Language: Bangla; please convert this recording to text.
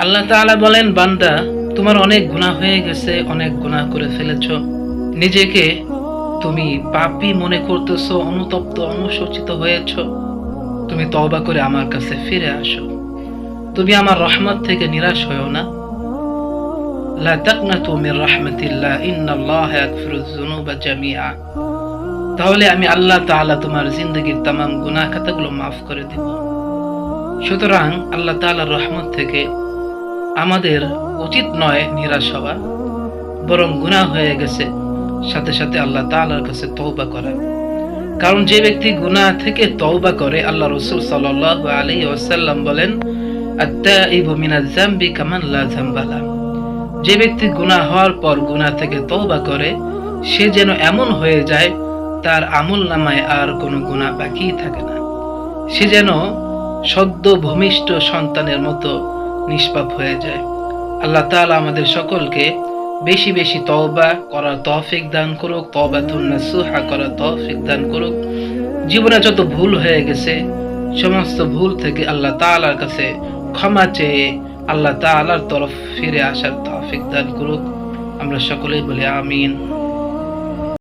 আল্লাহ তাআলা বলেন, বান্দা, তোমার অনেক গুনাহ হয়ে গেছে, অনেক গুনাহ করে ফেলেছো। নিজেকে তুমি পাপী মনে করতেছো, অনুতপ্ত, অনুশোচিত হয়েছ। তুমি তওবা করে আমার কাছে ফিরে আসো। তুমি আমার রহমত থেকে নিরাশ হয়েও না। লা তাকনাতু মির রাহমাতিল্লাহ যুনুবা জামিআ। তাহলে আমি আল্লাহ তাআলা তোমার জিন্দগির তামাম গুনাহ খাতাগুলো মাফ করে দেব। সুতরাং আল্লাহ তাআলার রহমত থেকে আমাদের উচিত নয় নিরাশ হওয়া, বরং গুনাহ হয়ে গেছে। সাথে সাথে আল্লাহ তাআলার কাছে তওবা করা। কারণ যে ব্যক্তি গুনাহ থেকে তওবা করে, আল্লাহ রসুল সাল্লাল্লাহু আলাইহি ওয়াসাল্লাম বলেন। যে ব্যক্তি গুনাহ হওয়ার পর গুনাহ থেকে তৌবা করে, সে যেন এমন হয়ে যায়, তার আমল নামায় আর কোনো গুনাহ বাকি থাকে না। সে যেন সদ্য ভূমিষ্ঠ সন্তানের মতো নিষ্পাপ হয়ে যায়। আল্লাহ তাআলা আমাদের সকলকে বেশি বেশি তওবা করার তৌফিক দান করুক, তওবাতুন নাসুহা করার তৌফিক দান করুক। জীবনে যত ভুল হয়ে গেছে, সমস্ত ভুল থেকে আল্লাহ তাআলার কাছে ক্ষমা চেয়ে আল্লাহ তাআলার তরফ ফিরে আসার তহফিক দান করুক। আমরা সকলেই বলি আমিন।